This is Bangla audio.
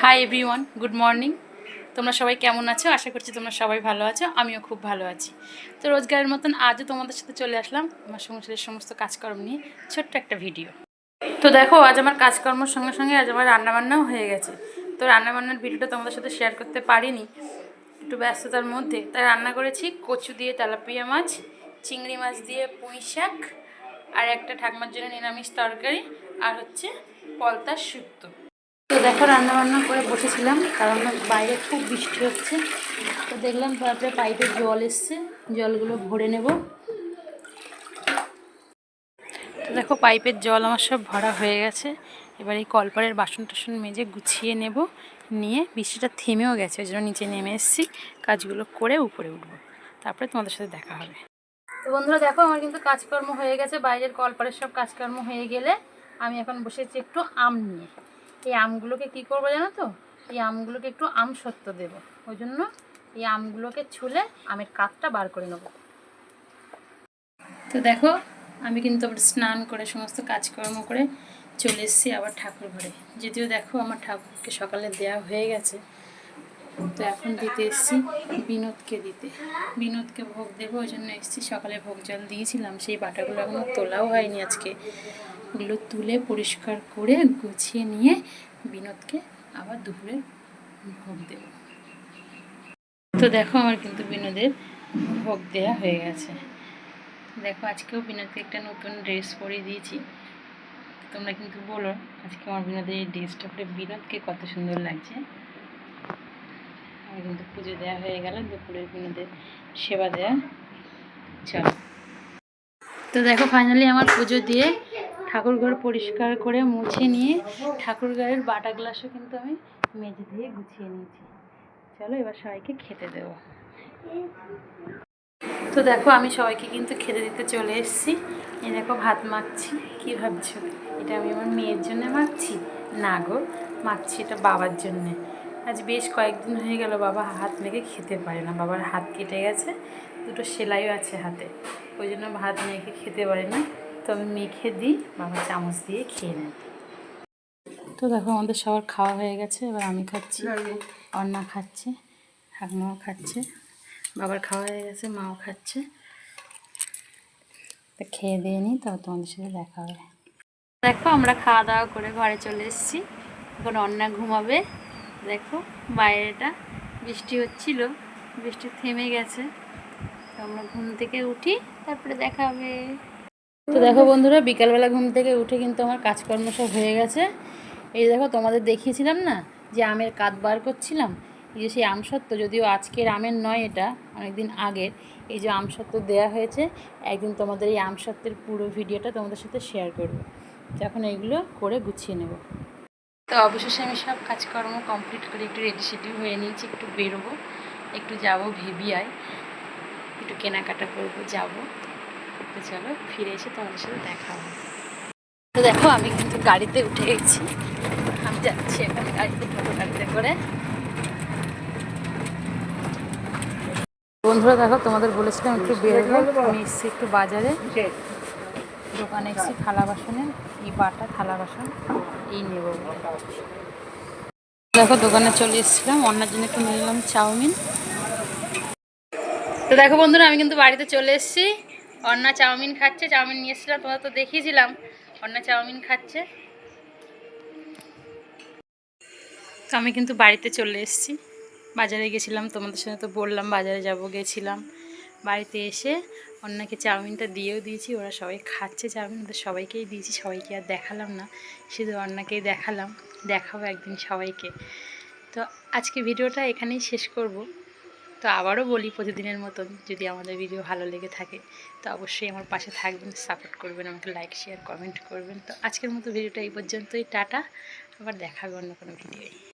হাই এভরিওয়ান গুড মর্নিং তোমরা সবাই কেমন আছো? আশা করছি তোমরা সবাই ভালো আছো, আমিও খুব ভালো আছি। তো রোজগারের মতন আজও তোমাদের সাথে চলে আসলাম আমার সংসারের সমস্ত কাজকর্ম নিয়ে ছোট্ট একটা ভিডিও। তো দেখো, আজ আমার কাজকর্মের সঙ্গে সঙ্গে আজ আমার রান্নাবান্নাও হয়ে গেছে। তো রান্নাবান্নার ভিডিওটা তোমাদের সাথে শেয়ার করতে পারিনি, একটু ব্যস্ততার মধ্যে। তাই রান্না করেছি কচু দিয়ে তেলাপিয়া মাছ, চিংড়ি মাছ দিয়ে পুঁই শাক, আর একটা ঠাকমার জন্য নিরামিষ তরকারি, আর হচ্ছে পলতার শুক্তো। তো দেখো রান্না বান্না করে বসেছিলাম, কারণ বাইরে খুব বৃষ্টি হচ্ছে। তো দেখলাম তারপরে পাইপে জল এসছে, জলগুলো ভরে নেব। তো দেখো, পাইপের জল আমার সব ভরা হয়ে গেছে। এবার এই কলপারের বাসন টাসন মেজে গুছিয়ে নেব, নিয়ে বৃষ্টিটা থেমেও গেছে, ওই জন্য নিচে নেমে এসেছি। কাজগুলো করে উপরে উঠবো। তারপরে তোমাদের সাথে দেখা হবে। তো বন্ধুরা, দেখো, আমার কিন্তু কাজকর্ম হয়ে গেছে। বাইরের কলপারের সব কাজকর্ম হয়ে গেলে আমি এখন বসেছি একটু আম নিয়ে। এই আমগুলোকে কি করব জানো তো? এই আমগুলোকে একটু আম সত্য দেবো। ওই জন্য এই আমগুলোকে ছুলে আমের কাঠটা বার করে নেব। তো দেখো, আমি কিন্তু আবার স্নান করে সমস্ত কাজকর্ম করে চলে এসেছি আবার ঠাকুর ঘরে। যদিও দেখো আমার ঠাকুরকে সকালে দেয়া হয়ে গেছে। তো এখন দিতে এসেছি বিনোদকে দিতে। বিনোদকে ভোগ দেবো, ওই জন্য এসেছি। সকালে ভোগ জল দিয়েছিলাম, সেই বাটাগুলো এখনও তোলাও হয়নি আজকে। ওগুলো তুলে পরিষ্কার করে গুছিয়ে নিয়ে বিনোদকে আবার দুপুরে ভোগ দেব। তো দেখো আমার কিন্তু বিনোদের ভোগ দেওয়া হয়ে গেছে। দেখো আজকেও বিনোদকে একটা নতুন ড্রেস পরিয়ে দিয়েছি। তোমরা কিন্তু বলো আজকে আমার বিনোদের এই ড্রেসটা পরে বিনোদকে কত সুন্দর লাগছে। আমার কিন্তু পুজো দেওয়া হয়ে গেল, দুপুরের বিনোদের সেবা দেওয়া চলো। তো দেখো ফাইনালি আমার পুজো দিয়ে ঠাকুর ঘর পরিষ্কার করে মুছে নিয়ে ঠাকুর ঘরের বাটা গ্লাসও কিন্তু আমি মেঝে দিয়ে গুছিয়ে নিয়েছি। চলো এবার সবাইকে খেতে দেবো। তো দেখো, আমি সবাইকে কিন্তু খেতে দিতে চলে এসেছি। এই দেখো, ভাত মাখছি। কী ভাবছ? এটা আমি আমার মেয়ের জন্য মাখছি? না গো, মাখছি এটা বাবার জন্যে। আজ বেশ কয়েকদিন হয়ে গেল বাবা হাত মেখে খেতে পারে না। বাবার হাত কেটে গেছে, দুটো সেলাইও আছে হাতে। ওই জন্য ভাত মেখে খেতে পারে না। তো আমি মেখে দিই বাবা চামচ দিয়ে খেয়ে নেয় তো দেখো আমাদের সবার খাওয়া হয়ে গেছে, এবার আমি খাচ্ছি। অন্না খাচ্ছে, ঠাকুমাও খাচ্ছে, বাবার খাওয়া হয়ে গেছে, মাও খাচ্ছে। তা খেয়ে দিয়ে নিই তাও তোমাদের সাথে দেখা হবে। দেখো আমরা খাওয়া দাওয়া করে ঘরে চলে এসেছি। এখন অন্না ঘুমাবে। দেখো বাইরেটা বৃষ্টি হচ্ছিল, বৃষ্টি থেমে গেছে। তো আমরা ঘুম থেকে উঠি, তারপরে দেখা হবে। তো দেখো বন্ধুরা, বিকালবেলা ঘুম থেকে উঠে কিন্তু আমার কাজকর্ম সব হয়ে গেছে। এই দেখো, তোমাদের দেখিয়েছিলাম না যে আমের কাঠ বার করছিলাম? এই যে সেই আমসত্ত্ব, যদিও আজকের আমের নয় এটা, অনেকদিন আগের, এই যে আমসত্ত্ব দেওয়া হয়েছে, একদিন তোমাদের এই আমসত্ত্বের পুরো ভিডিওটা তোমাদের সাথে শেয়ার করব। এখন এইগুলো করে গুছিয়ে নেব। তো অবশেষে আমি সব কাজকর্ম কমপ্লিট করে একটু রেডি সেডি হয়ে নিয়েছি, একটু বেরোবো, একটু যাব ভেবিয়ায়, একটু কেনাকাটা করব, যাব। তো চলো ফিরে এসে তোমাদের সাথে দেখা হবে। তো দেখো আমি কিন্তু গাড়িতে উঠে গেছি। আমি যাচ্ছি এখানে গাড়িতে টোটো গাড়িতে করে। বন্ধুরা দেখো তোমাদের বলেছিলাম একটু বেরোবো। আমি এসেছি একটু বাজারে। দোকানে এসেছি থালা বাসনের এই বাটা থালা বাসন এই নেব দেখো দোকানে চলে এসেছিলাম। অন্যার জন্য একটু নিয়ে নিলাম চাউমিন। তো দেখো বন্ধুরা আমি কিন্তু বাড়িতে চলে এসেছি। অন্না চাউমিন খাচ্ছে, চাউমিন নিয়ে তোমরা তো দেখিয়েছিলাম। অন্না চাউমিন খাচ্ছে। তো আমি কিন্তু বাড়িতে চলে এসেছি। বাজারে গেছিলাম, তোমাদের সাথে তো বললাম, বাজারে যাব, গেছিলাম। বাড়িতে এসে অন্যকে চাউমিনটা দিয়েও দিয়েছি, ওরা সবাই খাচ্ছে চাউমিন, ওদের সবাইকেই দিয়েছি, সবাইকে আর দেখালাম না। শুধু অন্যকেই দেখালাম, দেখাবো একদিন সবাইকে। তো আজকে ভিডিওটা এখানেই শেষ করব। তো আবারও বলি প্রতিদিনের মতন যদি আমাদের ভিডিও ভালো লেগে থাকে, তো অবশ্যই আমার পাশে থাকবেন সাপোর্ট করবেন, আমাকে লাইক শেয়ার কমেন্ট করবেন। তো আজকের মতো ভিডিওটা এই পর্যন্তই, টাটা, আবার দেখাবে অন্য কোনো ভিডিওয়